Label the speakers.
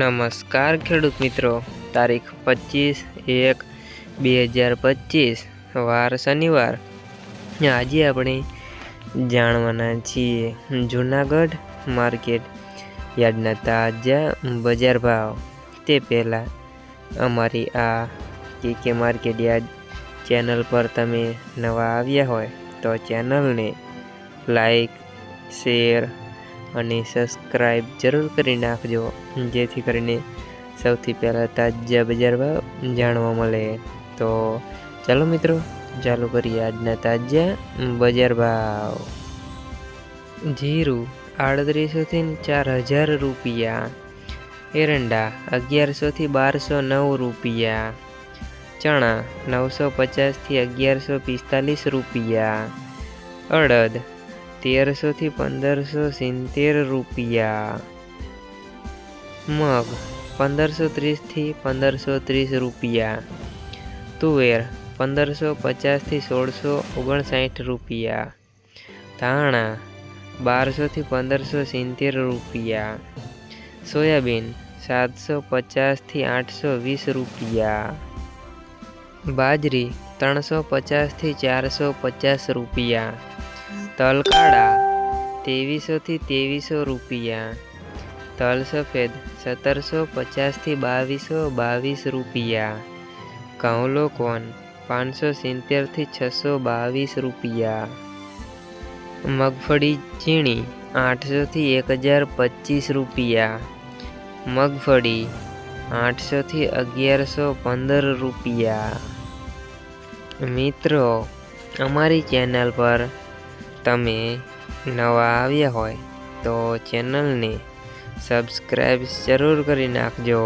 Speaker 1: નમસ્કાર ખેડૂત મિત્રો. તારીખ પચીસ એક બે હજાર પચીસ. વાર શનિવાર. આજે આપણે જાણવાના છીએ જૂનાગઢ માર્કેટ યાર્ડના તાજા બજાર ભાવ. તે પહેલાં અમારી આ કે માર્કેટ યાર્ડ ચેનલ પર તમે નવા આવ્યા હોય તો ચેનલને લાઈક, શેર અને સબસ્ક્રાઈબ જરૂર કરી નાખજો, જેથી કરીને સૌથી પહેલાં તાજા બજાર ભાવ જાણવા મળે. તો ચાલો મિત્રો, ચાલુ કરીએ આજના તાજા બજાર ભાવ. જીરું આડત્રીસોથી ચાર હજાર રૂપિયા, એરંડા અગિયારસોથી બારસો નવ રૂપિયા, ચણા નવસો પચાસથી અગિયારસો પિસ્તાલીસ રૂપિયા, અડદ તેરસોથી પંદરસો સિત્તેર રૂપિયા. મગ, પંદરસો ત્રીસથી પંદરસો ત્રીસ રૂપિયા. તુવેર, પંદરસો પચાસથી સોળસો ઓગણસાઠ રૂપિયા. ધાણા, બારસોથી પંદરસો સિત્તેર રૂપિયા. સોયાબીન, સાતસો પચાસથી આઠસો વીસ રૂપિયા. બાજરી, ત્રણસો પચાસથી ચારસો પચાસ રૂપિયા. તલકાળા ત્રેવીસોથી ત્રેવીસો રૂપિયા. તલ સફેદ, સત્તરસો પચાસથી બાવીસો બાવીસ રૂપિયા. ઘઉં કોન, પાંચસો સિત્તેરથી છસો બાવીસ રૂપિયા. મગફળી ઝીણી આઠસોથી એક હજાર પચીસ રૂપિયા. મગફળી આઠસોથી અગિયારસો પંદર રૂપિયા. મિત્રો, અમારી ચેનલ પર તમે નવા આવ્યા હોય તો ચેનલને સબસ્ક્રાઈબ જરૂર કરી નાખજો.